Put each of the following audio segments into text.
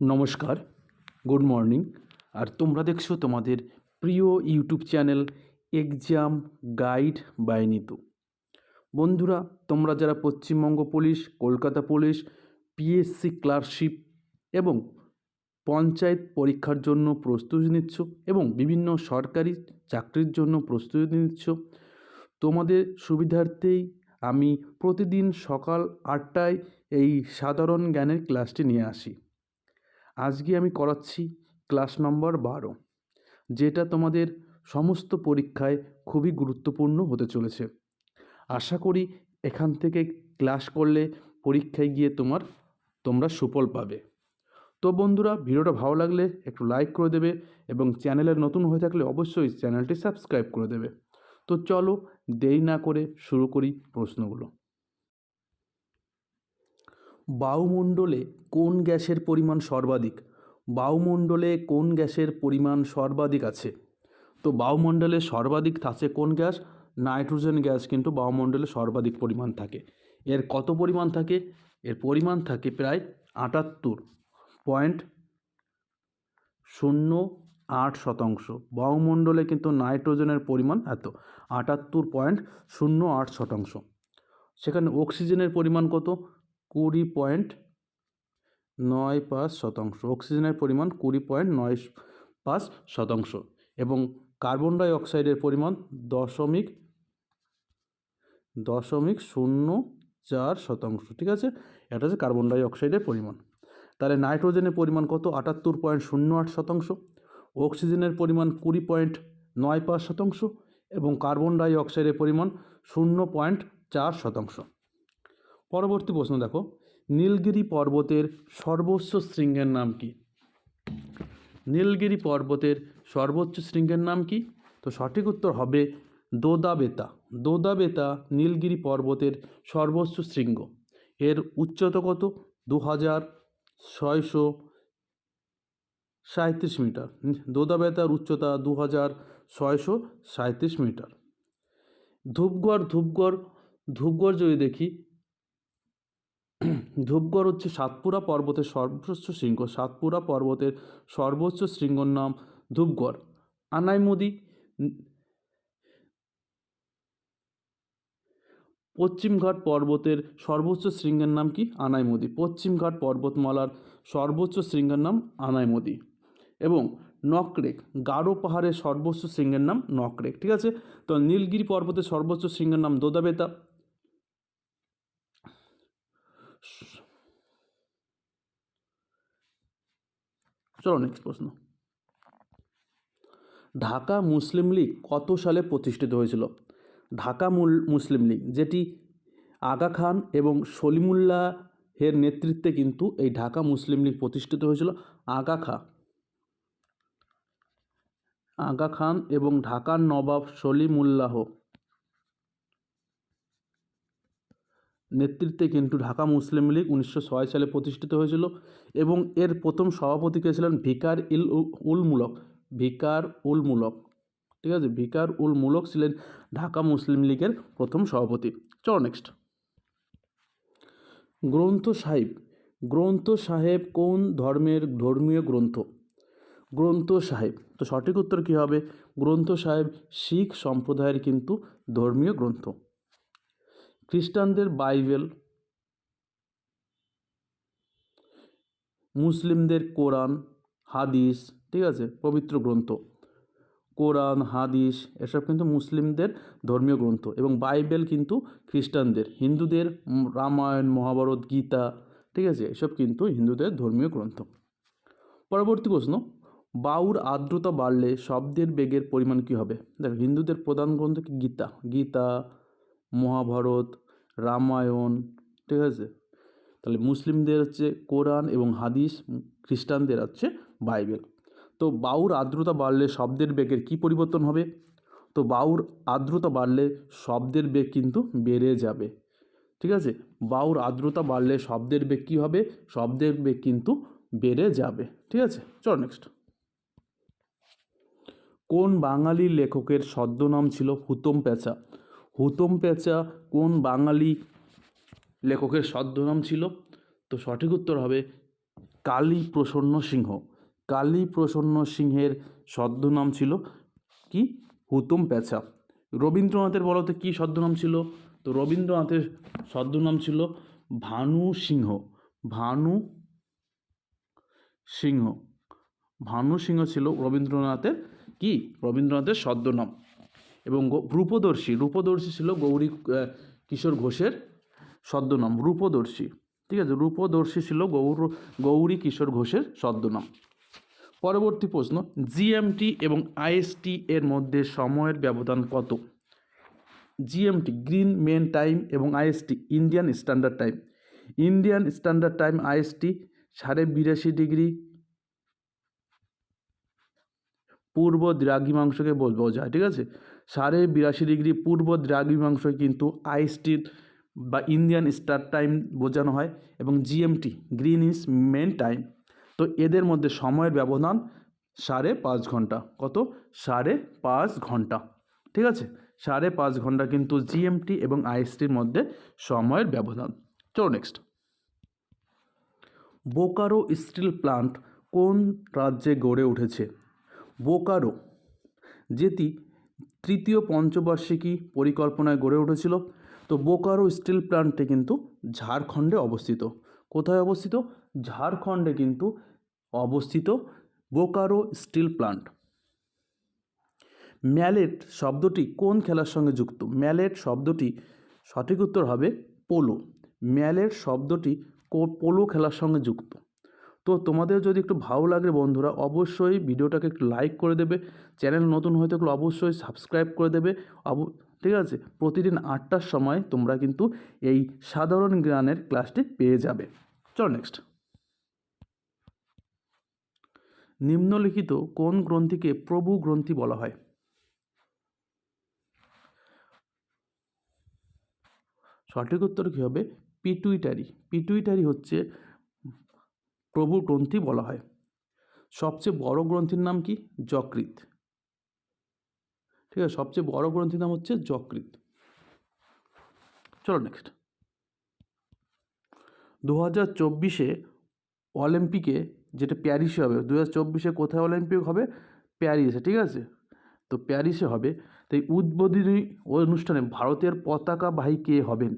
নমস্কার, good morning. আর তোমরা দেখছ তোমাদের প্রিয় YouTube channel exam guide by Nitu. বন্ধুরা, তোমরা যারা Paschimbanga police, Kolkata police PSC clerkship এবং পঞ্চায়েত পরীক্ষার জন্য প্রস্তুতি নিচ্ছ এবং বিভিন্ন সরকারি চাকরির জন্য প্রস্তুতি নিচ্ছ, তোমাদের সুবিধার্থেই আমি প্রতিদিন সকাল আটটায় এই সাধারণ জ্ঞানের ক্লাসটি নিয়ে আসি। আজকে আমি করাচ্ছি ক্লাস নম্বর বারো, যেটা তোমাদের সমস্ত পরীক্ষায় খুবই গুরুত্বপূর্ণ হতে চলেছে। আশা করি এখান থেকে ক্লাস করলে পরীক্ষায় গিয়ে তোমার, তোমরা সুফল পাবে। তো বন্ধুরা, ভিডিওটা ভালো লাগলে একটু লাইক করে দেবে এবং চ্যানেলের নতুন হয়ে থাকলে অবশ্যই চ্যানেলটি সাবস্ক্রাইব করে দেবে। তো চলো দেরি না করে শুরু করি প্রশ্নগুলো। বায়ুমণ্ডলে কোন গ্যাসের পরিমাণ সর্বাধিক? বায়ুমণ্ডলে কোন গ্যাসের পরিমাণ সর্বাধিক আছে? তো বায়ুমণ্ডলে সর্বাধিক আছে কোন গ্যাস? নাইট্রোজেন গ্যাস, কিন্তু বায়ুমণ্ডলে সর্বাধিক পরিমাণ থাকে। এর কত পরিমাণ থাকে? এর পরিমাণ থাকে প্রায় আটাত্তর পয়েন্ট শূন্য আট শতাংশ। বায়ুমণ্ডলে কিন্তু নাইট্রোজেনের পরিমাণ এত, আটাত্তর পয়েন্ট শূন্য আট শতাংশ। সেখানে অক্সিজেনের পরিমাণ কত? কুড়ি পয়েন্ট নয় পাঁচ শতাংশ। অক্সিজেনের পরিমাণ কুড়ি পয়েন্ট নয় পাঁচ শতাংশ এবং কার্বন ডাই অক্সাইডের পরিমাণ দশমিক দশমিক শূন্য চার শতাংশ, ঠিক আছে? এটা হচ্ছে কার্বন ডাই অক্সাইডের পরিমাণ। তাহলে নাইট্রোজেনের পরিমাণ কত? আটাত্তর পয়েন্ট শূন্য আট শতাংশ। অক্সিজেনের পরিমাণ কুড়ি পয়েন্ট নয় পাঁচ শতাংশ এবং কার্বন ডাই অক্সাইডের পরিমাণ শূন্য পয়েন্ট চার শতাংশ। পরবর্তী প্রশ্ন দেখো, নীলগিরি পর্বতের সর্বোচ্চ শৃঙ্গের নাম কি? নীলগিরি পর্বতের সর্বোচ্চ শৃঙ্গের নাম কি? তো সঠিক উত্তর হবে দোদাবেতা। দোদাবেতা নীলগিরি পর্বতের সর্বোচ্চ শৃঙ্গ। এর উচ্চতা কত? দু হাজার ছয়শো সাঁত্রিশ মিটার। দোদাবেতার উচ্চতা দু হাজার ছয়শো সাঁত্রিশ মিটার। ধূপগড় ধূপগড় ধূপগড় যদি দেখি ধূপগড় হচ্ছে সাতপুরা পর্বতের সর্বোচ্চ শৃঙ্গ। সাতপুরা পর্বতের সর্বোচ্চ শৃঙ্গর নাম ধূপগড়। আনাইমুদি, পশ্চিমঘাট পর্বতের সর্বোচ্চ শৃঙ্গের নাম কি? আনাইমুদি। পশ্চিমঘাট পর্বতমালার সর্বোচ্চ শৃঙ্গের নাম আনাইমুদি। এবং নকরেক, গারো পাহাড়ের সর্বোচ্চ শৃঙ্গের নাম নকরেক। ঠিক আছে? তো নীলগিরি পর্বতের সর্বোচ্চ শৃঙ্গের নাম দোদাবেতা। চলো নেক্সট প্রশ্ন। ঢাকা মুসলিম লীগ কত সালে প্রতিষ্ঠিত হয়েছিল? ঢাকা মুসলিম লীগ, যেটি আগা খান এবং সলিমুল্লাহ এর নেতৃত্বে কিন্তু এই ঢাকা মুসলিম লীগ প্রতিষ্ঠিত হয়েছিল। আগা খা। আগা খান এবং ঢাকার নবাব সলিমুল্লাহ নেতৃত্বে কিন্তু ঢাকা মুসলিম লীগ উনিশশো ছয় সালে প্রতিষ্ঠিত হয়েছিল এবং এর প্রথম সভাপতি কে ছিলেন ভিকার ইল উল মুলক। ভিকার উল মুলক। ঠিক আছে? ভিকার উল মুলক ছিলেন ঢাকা মুসলিম লীগের প্রথম সভাপতি। চলো নেক্সট গ্রন্থ সাহেব। গ্রন্থ সাহেব কোন ধর্মের ধর্মীয় গ্রন্থ? গ্রন্থ সাহেব। তো সঠিক উত্তর কী হবে? গ্রন্থ সাহেব শিখ সম্প্রদায়ের কিন্তু ধর্মীয় গ্রন্থ। খ্রিস্টানদের বাইবেল, মুসলিমদের কোরআন, হাদিস, ঠিক আছে? পবিত্র গ্রন্থ। কোরআন, হাদিস, এসব কিন্তু মুসলিমদের ধর্মীয় গ্রন্থ এবং বাইবেল কিন্তু খ্রিস্টানদের। হিন্দুদের রামায়ণ, মহাভারত, গীতা, ঠিক আছে? এসব কিন্তু হিন্দুদের ধর্মীয় গ্রন্থ। পরবর্তী প্রশ্ন, বাউর আর্দ্রতা বাড়লে শব্দের বেগের পরিমাণ কী হবে? দেখো, হিন্দুদের প্রধান গ্রন্থ কি? গীতা। গীতা মহাভারত, রামায়ণ, ঠিক আছে? তাহলে মুসলিমদের হচ্ছে কোরআন এবং হাদিস, খ্রিস্টানদের হচ্ছে বাইবেল। তো বাউর আর্দ্রতা বাড়লে শব্দের বেগের কী পরিবর্তন হবে? তো বাউর আর্দ্রতা বাড়লে শব্দের বেগ কিন্তু বেড়ে যাবে, ঠিক আছে? বাউর আর্দ্রতা বাড়লে শব্দের বেগ কী হবে? শব্দের বেগ কিন্তু বেড়ে যাবে, ঠিক আছে? চলো নেক্সট কোন বাঙালি লেখকের ছদ্মনাম ছিল হুতম পেঁচা? হুতম পেঁচা কোন বাঙালি লেখকের ছদ্মনাম ছিল? তো সঠিক উত্তর হবে কালী প্রসন্ন সিংহ। কালী প্রসন্ন সিংহের ছদ্মনাম ছিল কি? হুতুম প্যাঁচা রবীন্দ্রনাথের বলতে কী ছদ্মনাম ছিল? তো রবীন্দ্রনাথের ছদ্মনাম ছিল ভানু সিংহ। ভানু সিংহ। ভানু সিংহ ছিল রবীন্দ্রনাথের কি? রবীন্দ্রনাথের ছদ্মনাম এবং রূপদর্শী রূপদর্শী ছিল গৌরী কিশোর ঘোষের ছদ্মনাম রূপদর্শী, ঠিক আছে? রূপদর্শী ছিল গৌর, গৌরী কিশোর ঘোষের ছদ্মনাম পরবর্তী প্রশ্ন, জিএমটি এবং আইএসটি এর মধ্যে সময়ের ব্যবধান কত? জিএমটি, গ্রিন, মেন, টাইম এবং IST, Indian standard time. Indian standard time, IST, সাড়ে বিরাশি ডিগ্রি। পূর্ব দ্রাঘিমাংশকে বোঝায় ঠিক আছে? সাড়ে বিরাশি ডিগ্রি পূর্ব দ্রাঘিমাংশ কিন্তু আইএসটি বা ইন্ডিয়ান স্টার টাইম বোঝানো হয় এবং GMT Greenwich mean time. তো এদের মধ্যে সময়ের ব্যবধান সাড়ে পাঁচ ঘণ্টা। কত? সাড়ে পাঁচ ঘণ্টা। ঠিক আছে? সাড়ে পাঁচ ঘণ্টা কিন্তু জিএমটি এবং আইএসটির মধ্যে সময়ের ব্যবধান। চলো নেক্সট বোকারো স্টিল প্লান্ট কোন রাজ্যে গড়ে উঠেছে? বোকারো, যেটি তৃতীয় পঞ্চবার্ষিকী পরিকল্পনায় গড়ে উঠেছিল। তো বোকারো স্টিল প্ল্যান্টটি কিন্তু ঝাড়খণ্ডে অবস্থিত। কোথায় অবস্থিত? ঝাড়খণ্ডে কিন্তু অবস্থিত বোকারো স্টিল প্ল্যান্ট ম্যালেট শব্দটি কোন খেলার সঙ্গে যুক্ত? ম্যালেট শব্দটি সঠিক উত্তর হবে পোলো। ম্যালেট শব্দটি পোলো খেলার সঙ্গে যুক্ত। তো তোমাদের যদি একটু ভালো লাগে বন্ধুরা, অবশ্যই ভিডিওটাকে একটু লাইক করে দেবে চ্যানেল নতুন হয়ে থাকলে অবশ্যই সাবস্ক্রাইব করে দেবে। অব, ঠিক আছে? প্রতিদিন আটটার সময় তোমরা কিন্তু এই সাধারণ জ্ঞানের ক্লাসটি পেয়ে যাবে। চলো নেক্সট নিম্নলিখিত কোন গ্রন্থিকে প্রভু গ্রন্থি বলা হয়? সঠিক উত্তর কী হবে? পিটুইটারি পিটুইটারি হচ্ছে প্রভু গ্রন্থি বলা হয়। সবচেয়ে বড় গ্রন্থির নাম কি? যকৃত ঠিক আছে, সবচেয়ে বড় গ্রন্থির নাম হচ্ছে যকৃত চলো নেক্সট দু হাজার চব্বিশে অলিম্পিকে, যেটা প্যারিসে হবে দু হাজার চব্বিশে কোথায় অলিম্পিক হবে? প্যারিসে, ঠিক আছে? তো প্যারিসে হবে। তাই উদ্বোধনী অনুষ্ঠানে ভারতের পতাকাবাহী কে হবেন।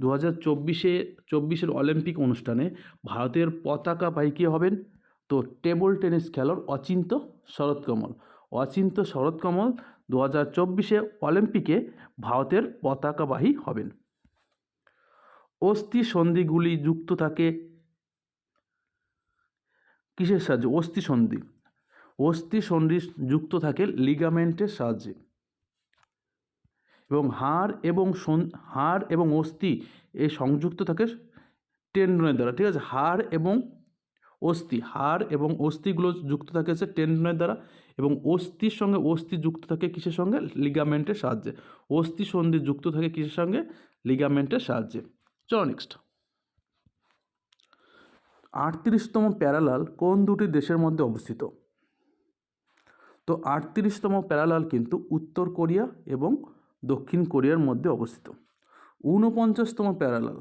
দু হাজার চব্বিশে, চব্বিশের অলিম্পিক অনুষ্ঠানে ভারতের পতাকাবাহী কে হবেন তো টেবল টেনিস খেলোয়াড় অচিন্ত শরৎকমল। অচিন্ত শরৎকমল দু হাজার চব্বিশে অলিম্পিকে ভারতের পতাকাবাহী হবেন। অস্থি সন্ধিগুলি যুক্ত থাকে কিসের সাহায্যে? অস্থি সন্ধি। অস্থি সন্ধি যুক্ত থাকে লিগামেন্টের সাহায্যে। এবং হাড় এবং হাড় এবং অস্থি এ সংযুক্ত থাকে টেন্ডনের দ্বারা, ঠিক আছে? হাড় এবং অস্থি, হাড় এবং অস্থিগুলো যুক্ত থাকে হচ্ছে টেন্ডনের দ্বারা এবং অস্থির সঙ্গে অস্থি যুক্ত থাকে কিসের সঙ্গে? লিগামেন্টের সাহায্যে। অস্থি সন্ধি যুক্ত থাকে কিসের সঙ্গে? লিগামেন্টের সাহায্যে। চলো নেক্সট আটত্রিশতম প্যারালাল কোন দুটি দেশের মধ্যে অবস্থিত? তো আটত্রিশতম প্যারালাল কিন্তু উত্তর কোরিয়া এবং দক্ষিণ কোরিয়ার মধ্যে অবস্থিত। ঊনপঞ্চাশতম প্যারালাল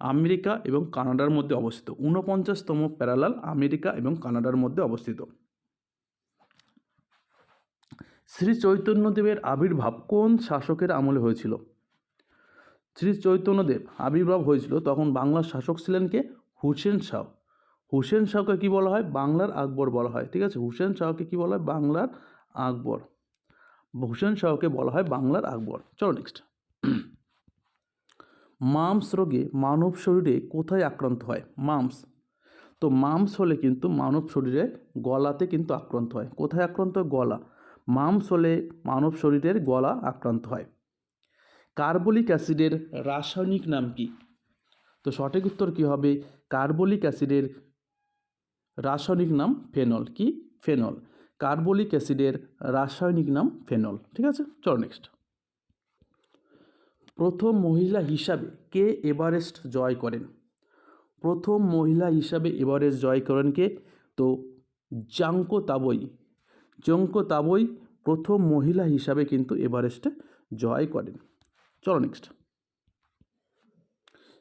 আমেরিকা এবং কানাডার মধ্যে অবস্থিত। ঊনপঞ্চাশতম প্যারালাল আমেরিকা এবং কানাডার মধ্যে অবস্থিত। শ্রী চৈতন্যদেবের আবির্ভাব কোন শাসকের আমলে হয়েছিল? শ্রী চৈতন্যদেব আবির্ভাব হয়েছিল তখন বাংলার শাসক ছিলেন কে? হুসেন শাহ। হুসেন শাহকে কী বলা হয়? বাংলার আকবর বলা হয়। ঠিক আছে? হুসেন শাহকে কী বলা হয়? বাংলার আকবর। হুসেন শাহকে বলা হয় বাংলার আকবর। চলো নেক্সট মামস রোগে মানব শরীরে কোথায় আক্রান্ত হয়? মামস। তো মামস হলে কিন্তু মানব শরীরে গলাতে কিন্তু আক্রান্ত হয়। কোথায় আক্রান্ত? হয় গলা। মামস হলে মানব শরীরের গলা আক্রান্ত হয়। কার্বলিক অ্যাসিডের রাসায়নিক নাম কি? তো সঠিক উত্তর কী হবে? কার্বলিক অ্যাসিডের রাসায়নিক নাম ফেনল। কি? ফেনল। কার্বলিক অ্যাসিডের রাসায়নিক নাম ফেনল, ঠিক আছে? চলো নেক্সট প্রথম মহিলা হিসাবে কে এভারেস্ট জয় করেন? প্রথম মহিলা হিসাবে এভারেস্ট জয় করেন কে? তো জাঙ্কো তাবই। জঙ্কো তাবই প্রথম মহিলা হিসাবে কিন্তু এভারেস্টে জয় করেন। চলো নেক্সট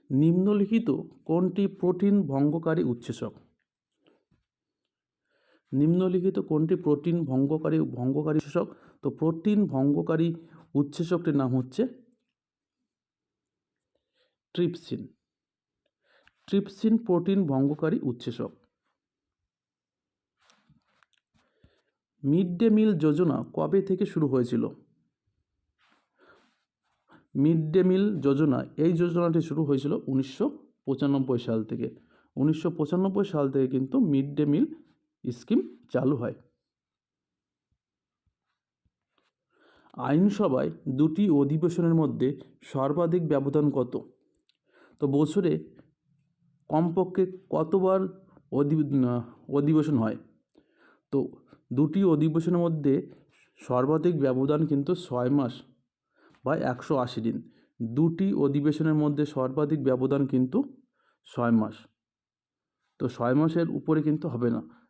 নিম্নলিখিত কোনটি প্রোটিন ভঙ্গকারী উৎসেচক? নিম্নলিখিত কোনটি প্রোটিন ভঙ্গকারী ভঙ্গকারী উৎসেচক? তো প্রোটিন ভঙ্গকারী উৎসেচকটির নাম হচ্ছে ট্রিপসিন। ট্রিপসিন প্রোটিন ভঙ্গকারী উৎসেচক। মিড ডে মিল যোজনা কবে থেকে শুরু হয়েছিল? মিড ডে মিল যোজনা, এই যোজনাটি শুরু হয়েছিল উনিশশো পঁচানব্বই সাল থেকে। উনিশশো পঁচানব্বই সাল থেকে কিন্তু মিড ডে মিল স্কিম চালু হয়। আইনসভায় দুটি অধিবেশনের মধ্যে সর্বাধিক ব্যবধান কত? তো বছরে কমপক্ষে কতবার অধি, অধিবেশন হয়? তো দুটি অধিবেশনের মধ্যে সর্বাধিক ব্যবধান কিন্তু ছয় মাস বা একশো আশি দিন। দুটি অধিবেশনের মধ্যে সর্বাধিক ব্যবধান কিন্তু ছয় মাস। তো ছয় মাসের উপরে কিন্তু হবে না।